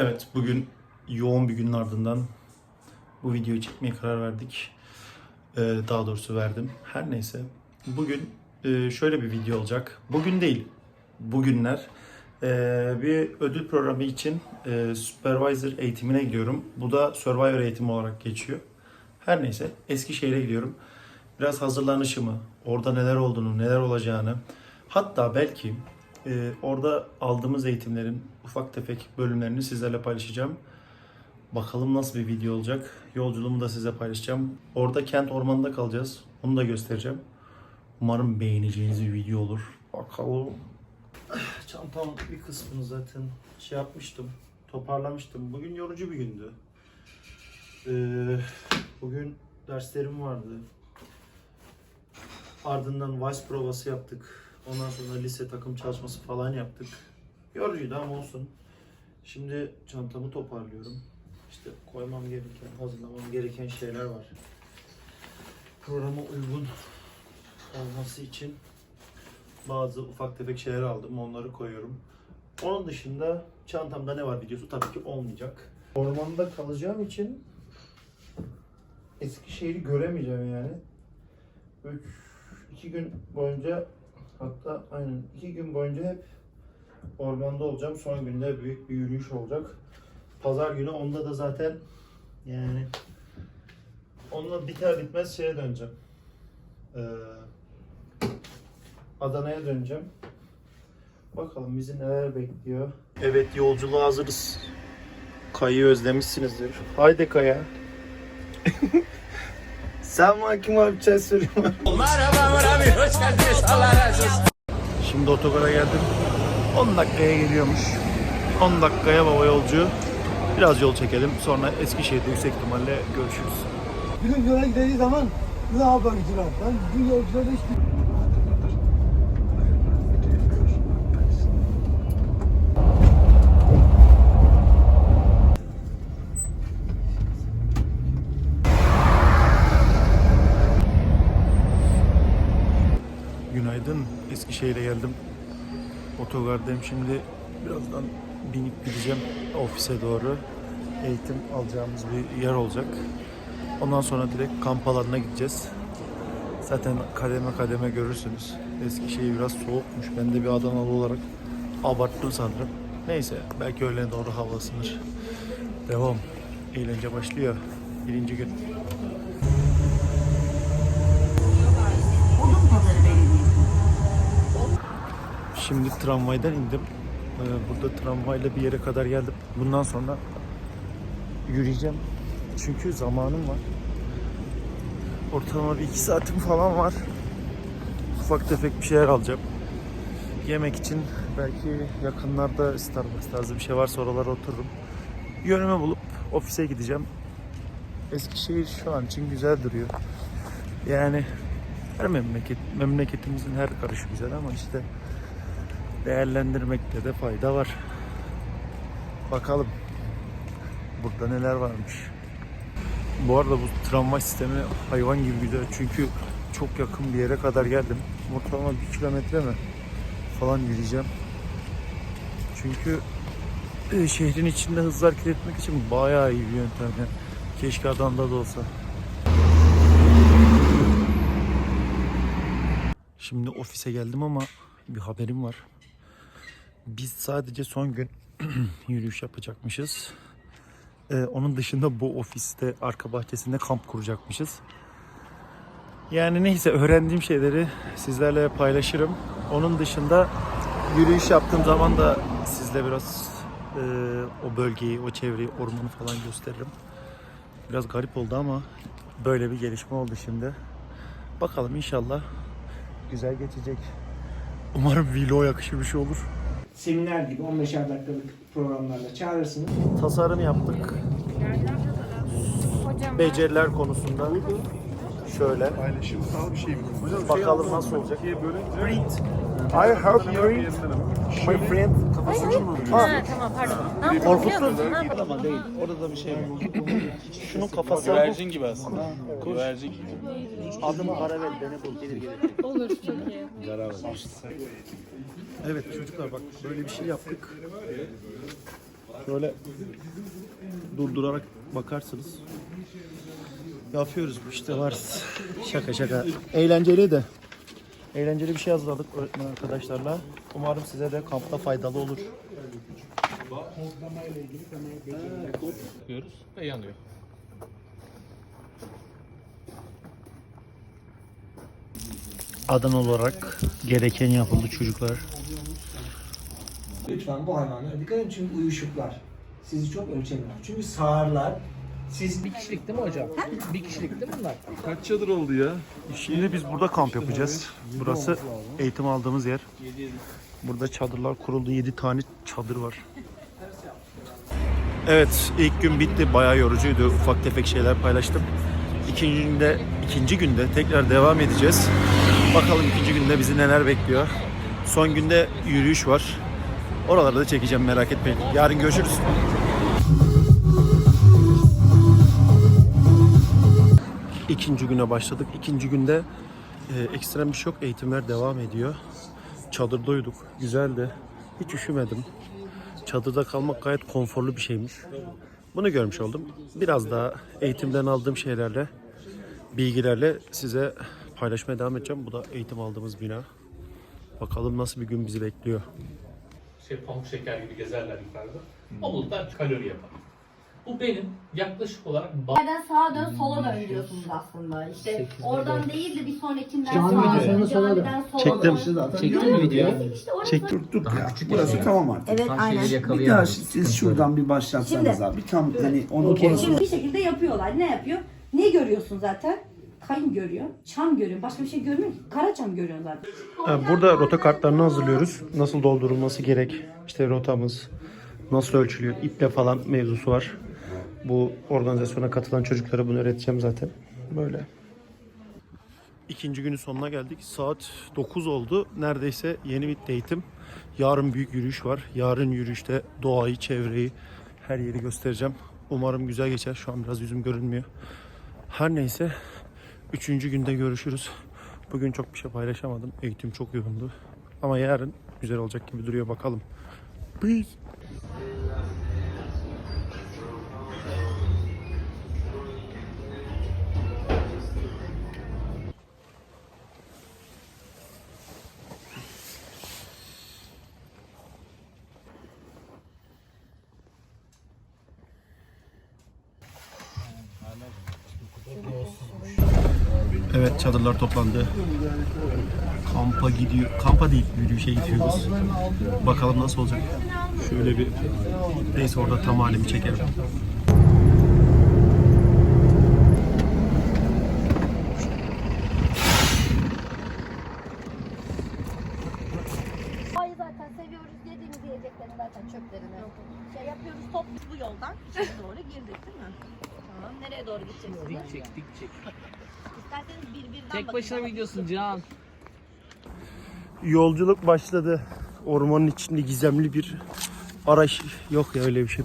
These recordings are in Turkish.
Evet, bugün yoğun bir günün ardından bu videoyu çekmeye karar verdik. Ee, daha doğrusu verdim. Her neyse. Bugün e, şöyle bir video olacak. Bugün değil, bugünler e, bir ödül programı için e, Supervisor eğitimine gidiyorum. Bu da Survivor eğitimi olarak geçiyor. Her neyse, Eskişehir'e gidiyorum. Biraz hazırlanışımı, orada neler olduğunu, neler olacağını, hatta belki e, orada aldığımız eğitimlerin ufak tefek bölümlerini sizlerle paylaşacağım. Bakalım nasıl bir video olacak. Yolculuğumu da size paylaşacağım. Orada kent ormanında kalacağız. Onu da göstereceğim. Umarım beğeneceğiniz bir video olur. Bakalım. Çantamın bir kısmını zaten şey yapmıştım. Toparlamıştım. Bugün yorucu bir gündü. Ee, bugün derslerim vardı. Ardından Vice provası yaptık. Ondan sonra lise takım çalışması falan yaptık. Yorucuydu ama olsun. Şimdi çantamı toparlıyorum. İşte koymam gereken, hazırlamam gereken şeyler var. Programa uygun olması için bazı ufak tefek şeyler aldım. Onları koyuyorum. Onun dışında çantamda ne var videosu tabii ki olmayacak. Ormanda kalacağım için Eskişehir'i göremeyeceğim yani. 3 2 gün boyunca hatta aynen 2 gün boyunca hep ormanda olacağım. Son günde büyük bir yürüyüş olacak. Pazar günü onda da zaten yani onunla biter bitmez şeye döneceğim. Ee, Adana'ya döneceğim. Bakalım bizi neler bekliyor. Evet yolculuğa hazırız. Kaya'yı özlemişsinizdir. Haydi Kaya. Sen mahkum abi çay söyleyeyim. Merhaba Murat abi, hoş geldiniz. Allah razı olsun. Şimdi otogara geldim. 10 dakikaya geliyormuş. 10 dakikaya baba yolcu. Biraz yol çekelim. Sonra Eskişehir'de yüksek ihtimalle görüşürüz. Bizim yola gideceği zaman ne haberciler? Ben bütün yolcularda hiç Eskişehir'e geldim. Otogardayım şimdi. Birazdan binip gideceğim ofise doğru. Eğitim alacağımız bir yer olacak. Ondan sonra direkt kamp alanına gideceğiz. Zaten kademe kademe görürsünüz. Eskişehir biraz soğukmuş. Ben de bir Adanalı olarak abarttım sanırım. Neyse belki öğlene doğru hava ısınır. Devam. Eğlence başlıyor. Birinci gün. Şimdi tramvaydan indim. Ee, Burada tramvayla bir yere kadar geldim. Bundan sonra yürüyeceğim. Çünkü zamanım var. Ortalama bir iki saatim falan var. Ufak tefek bir şeyler alacağım. Yemek için belki yakınlarda Starbucks tarzı bir şey varsa oralara otururum. Yönümü bulup ofise gideceğim. Eskişehir şu an için güzel duruyor. Yani her memleket, memleketimizin her karışı güzel ama işte değerlendirmekte de fayda var. Bakalım burada neler varmış. Bu arada bu tramvay sistemi hayvan gibi güzel çünkü çok yakın bir yere kadar geldim. Ortalama bir kilometre mi falan yürüyeceğim. Çünkü e, şehrin içinde hızlı hareket etmek için bayağı iyi bir yöntem yani. Keşke Adana'da da olsa. Şimdi ofise geldim ama bir haberim var. Biz sadece son gün yürüyüş yapacakmışız. Ee, onun dışında bu ofiste arka bahçesinde kamp kuracakmışız. Yani neyse öğrendiğim şeyleri sizlerle paylaşırım. Onun dışında yürüyüş yaptığım zaman da sizle biraz e, o bölgeyi, o çevreyi, ormanı falan gösteririm. Biraz garip oldu ama böyle bir gelişme oldu şimdi. Bakalım inşallah güzel geçecek. Umarım vlog yakışır bir şey olur. Seminer gibi 15'er dakikalık programlarla çağırırsınız. tasarım yaptık. Beceriler konusunda şöyle. Paylaşımsal bir şey mi? Hocam Bakalım nasıl olacak. Print. I help print my friend. Ha, tamam pardon. Ne yaptın? Ama değil. Orada da bir şey var. Şunun kafası Güvercin gibi aslında. Güvercin gibi. Adımı Karavel beni bul. Gelir gelir. Olur çok iyi. Evet çocuklar bak böyle bir şey yaptık. Şöyle durdurarak bakarsınız. Yapıyoruz bu işte varız. Şaka şaka. Eğlenceli de. Eğlenceli bir şey hazırladık öğretmen arkadaşlarla. Umarım size de kampta faydalı olur. Yapıyoruz ve yanıyor. Adan olarak gereken yapıldı çocuklar. Lütfen bu hayvanlara dikkat edin çünkü uyuşuklar. Sizi çok ölçemiyorlar. Çünkü sağırlar. Siz bir kişilik değil mi hocam? Bir kişilik değil mi bunlar? Kaç çadır oldu ya? Şimdi biz burada kamp yapacağız. Burası eğitim aldığımız yer. Burada çadırlar kuruldu. 7 tane çadır var. Evet, ilk gün bitti. Bayağı yorucuydu. Ufak tefek şeyler paylaştım. İkinci günde, ikinci günde tekrar devam edeceğiz. Bakalım ikinci günde bizi neler bekliyor. Son günde yürüyüş var. Oraları da çekeceğim merak etmeyin. Yarın görüşürüz. İkinci güne başladık. İkinci günde e, ekstrem bir şok eğitimler devam ediyor. Çadırda uyuduk. Güzeldi. Hiç üşümedim. Çadırda kalmak gayet konforlu bir şeymiş. Bunu görmüş oldum. Biraz daha eğitimden aldığım şeylerle, bilgilerle size paylaşmaya devam edeceğim. Bu da eğitim aldığımız bina. Bakalım nasıl bir gün bizi bekliyor. Şey pamuk şeker gibi gezerler yukarıda. O bulutlar kalori yapar. Bu benim yaklaşık olarak Nereden sağa dön, sola dön diyorsunuz aslında. İşte oradan değil de bir sonrakinden sağa dön, sola dön. camiden sola Çektim. dön. Çektin mi video? İşte orası Çektim. Durduk ya. Burası tamam artık. Evet aynen. Bir daha siz şuradan bir başlatsanız abi. Bir tam hani onu Şimdi bir şekilde yapıyorlar. Ne yapıyor? Ne görüyorsun zaten? Kayın görüyor, çam görüyor. Başka bir şey görmüyor ki. Kara çam görüyorsun zaten. Burada rota kartlarını hazırlıyoruz. Nasıl doldurulması gerek. İşte rotamız nasıl ölçülüyor. İple falan mevzusu var. Bu organizasyona katılan çocuklara bunu öğreteceğim zaten. Böyle. İkinci günün sonuna geldik. Saat 9 oldu. Neredeyse yeni bitti eğitim. Yarın büyük yürüyüş var. Yarın yürüyüşte doğayı, çevreyi, her yeri göstereceğim. Umarım güzel geçer. Şu an biraz yüzüm görünmüyor. Her neyse. Üçüncü günde görüşürüz. Bugün çok bir şey paylaşamadım. Eğitim çok yoğundu. Ama yarın güzel olacak gibi duruyor bakalım. Peace. Evet çadırlar toplandı. Kampa gidiyor. Kampa değil yürüyüşe gidiyoruz. Bakalım nasıl olacak. Şöyle bir neyse orada tam halimi çekerim. Doğayı zaten seviyoruz. Yediğimiz yiyeceklerin zaten çöplerini. Şey yapıyoruz, top bu yoldan içeri doğru girdik değil mi? Tamam. Nereye doğru gideceksiniz? Dik çek, dik çek. İsterseniz Tek bakın. başına videosun Can. Yolculuk başladı. Ormanın içinde gizemli bir araç yok ya öyle bir şey.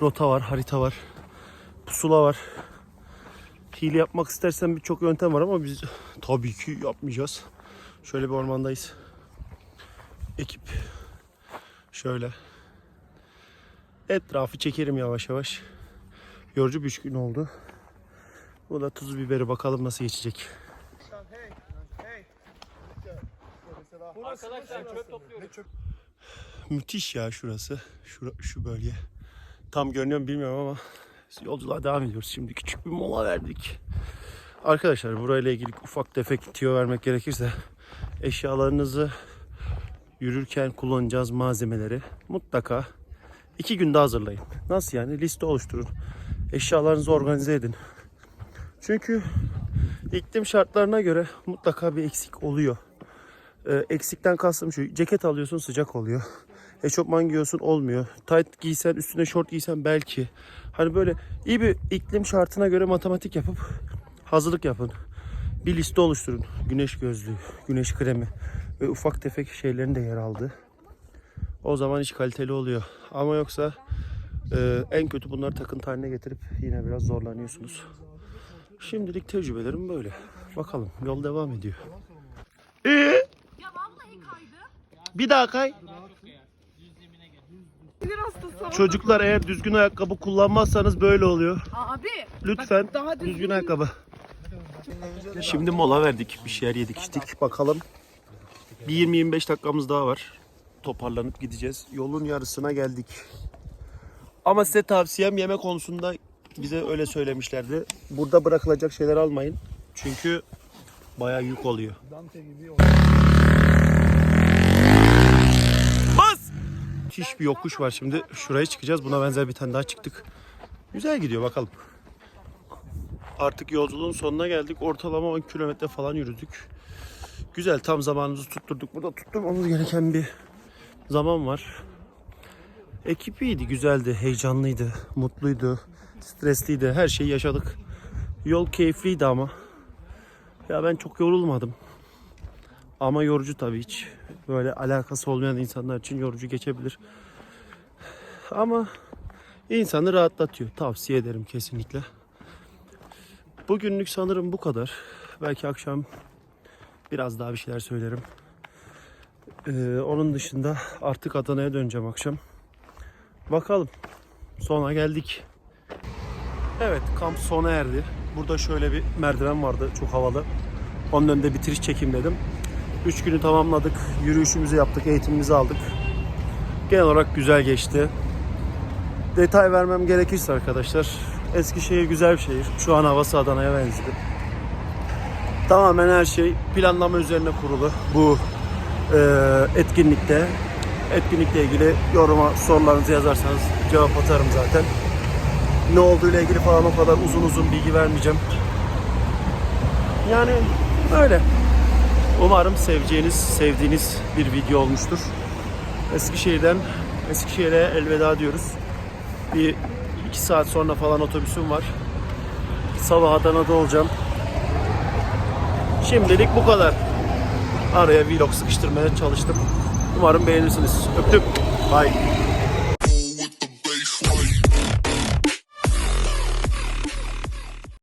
Rota var, harita var, pusula var. Hile yapmak istersen birçok yöntem var ama biz tabii ki yapmayacağız. Şöyle bir ormandayız. Ekip şöyle. Etrafı çekerim yavaş yavaş. Yorucu bir üç gün oldu. Bu da tuz biberi bakalım nasıl geçecek. Arkadaşlar çöp topluyoruz. Müthiş ya şurası. Şura, şu bölge. Tam görünüyor mu bilmiyorum ama yolculuğa devam ediyoruz. Şimdi küçük bir mola verdik. Arkadaşlar burayla ilgili ufak tefek tiyo vermek gerekirse eşyalarınızı yürürken kullanacağız malzemeleri mutlaka iki günde hazırlayın. Nasıl yani? Liste oluşturun. Eşyalarınızı organize edin. Çünkü iklim şartlarına göre mutlaka bir eksik oluyor. Ee, eksikten kastım şu. Ceket alıyorsun sıcak oluyor. Eşofman giyiyorsun olmuyor. Tight giysen üstüne şort giysen belki. Hani böyle iyi bir iklim şartına göre matematik yapıp hazırlık yapın. Bir liste oluşturun. Güneş gözlüğü, güneş kremi ve ufak tefek şeylerin de yer aldı. O zaman iş kaliteli oluyor. Ama yoksa e, en kötü bunları takıntı haline getirip yine biraz zorlanıyorsunuz. Şimdilik tecrübelerim böyle. Bakalım yol devam ediyor. Ee? Bir daha kay. Çocuklar eğer düzgün ayakkabı kullanmazsanız böyle oluyor. Abi. Lütfen daha düzgün, düzgün- ayakkabı. Şimdi mola verdik. Bir şeyler yedik içtik. Bakalım. Bir 20-25 dakikamız daha var. Toparlanıp gideceğiz. Yolun yarısına geldik. Ama size tavsiyem yemek konusunda bize öyle söylemişlerdi. Burada bırakılacak şeyler almayın. Çünkü bayağı yük oluyor. Bas! Müthiş bir yokuş var şimdi. Şuraya çıkacağız. Buna benzer bir tane daha çıktık. Güzel gidiyor bakalım. Artık yolculuğun sonuna geldik. Ortalama 10 kilometre falan yürüdük. Güzel tam zamanımızı tutturduk. Burada tutturmamız gereken bir zaman var. Ekip iyiydi, güzeldi, heyecanlıydı, mutluydu, stresliydi. Her şeyi yaşadık. Yol keyifliydi ama. Ya ben çok yorulmadım. Ama yorucu tabii hiç. Böyle alakası olmayan insanlar için yorucu geçebilir. Ama insanı rahatlatıyor. Tavsiye ederim kesinlikle. Bugünlük sanırım bu kadar. Belki akşam biraz daha bir şeyler söylerim. Ee, onun dışında artık Adana'ya döneceğim akşam. Bakalım. Sona geldik. Evet kamp sona erdi. Burada şöyle bir merdiven vardı çok havalı. Onun önünde bitiriş çekim dedim. 3 günü tamamladık. Yürüyüşümüzü yaptık, eğitimimizi aldık. Genel olarak güzel geçti. Detay vermem gerekirse arkadaşlar. Eskişehir güzel bir şehir. Şu an havası Adana'ya benzedi. Tamamen her şey planlama üzerine kurulu. Bu e, etkinlikte. Etkinlikle ilgili yoruma sorularınızı yazarsanız cevap atarım zaten. Ne olduğuyla ilgili falan o kadar uzun uzun bilgi vermeyeceğim. Yani öyle. Umarım seveceğiniz, sevdiğiniz bir video olmuştur. Eskişehir'den Eskişehir'e elveda diyoruz. Bir iki saat sonra falan otobüsüm var. Sabah Adana'da olacağım. Şimdilik bu kadar. Araya vlog sıkıştırmaya çalıştım. Umarım beğenirsiniz. Öptüm. Bye.